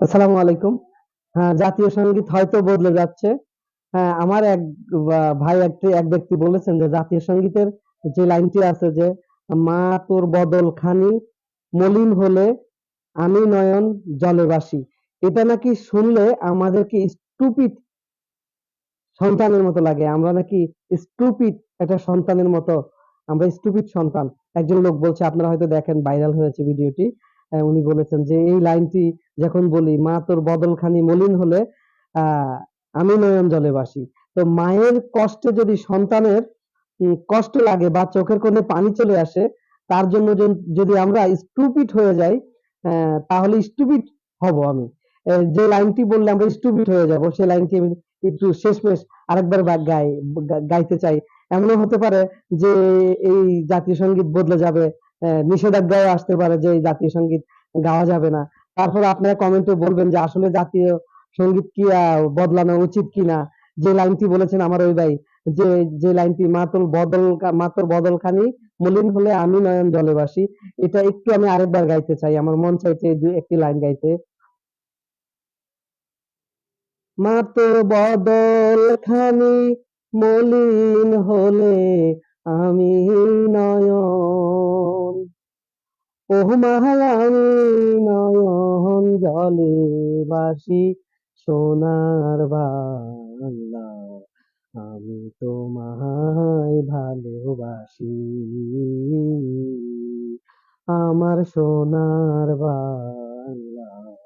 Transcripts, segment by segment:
আসসালামু আলাইকুম। হ্যাঁ জাতীয় সংগীত হয়তো বদলে যাচ্ছে। হ্যাঁ আমার এক ভাই একটি, এক ব্যক্তি বলেছেন যে জাতীয় সঙ্গীতের যে লাইনটি আছে যে, মা তোর বদল খানি, মলিন হলে আমি নয়ন জলে ভাসি। এটা নাকি শুনলে আমাদেরকে স্টুপিড সন্তানের মতো লাগে। আমরা নাকি স্টুপিড একটা সন্তানের মতো, আমরা স্টুপিড সন্তান। একজন লোক বলছে, আপনারা হয়তো দেখেন, ভাইরাল হয়েছে ভিডিওটি। উনি বলেছেন যে, এই লাইনটি যখন বলি, মা তোর বদলখানি মলিন হলে, আহ, আমি নয়ন জলে বাসি তো মায়ের কষ্টে যদি সন্তানের কষ্ট লাগে বা চোখের কোণে পানি চলে আসে, তার জন্য জন- যদি আমরা স্টুপিড হয়ে যাই তাহলে স্টুপিড হব আমি। যে লাইনটি বললে আমরা স্টুপিড হয়ে যাব সেই লাইনটি আমি একটু শেষমেশ আরেকবার গাই গাইতে চাই। এমনও হতে পারে যে, এই জাতীয় সংগীত বদলে যাবে আহ, নিষেধাজ্ঞাও আসতে পারে যে এই জাতীয় সংগীত গাওয়া যাবে না। তারপর আপনারা কমেন্টে বলবেন যে আসলে জাতীয় সংগীত কি বদলানো উচিত কিনা? যে লাইনটি বলেছেন আমার ওই ভাই যে যে লাইনটি মাতল বদল মাতর বদল খানি মলিন হলে আমি নয়ন জলে ভাসি এটা একটু আমি আরেকবার গাইতে চাই আমার মন চাইছে দুই একটি লাইন গাইতে। মাতর বদল খানি মলিন হলে আমি ওহ মাহারানী নয়ন জলে বাসি সোনার বাংলা। আমি তোমায় ভালোবাসি। আমার সোনার বাংলা।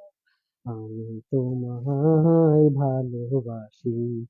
আমি তো তোমায় ভালোবাসি।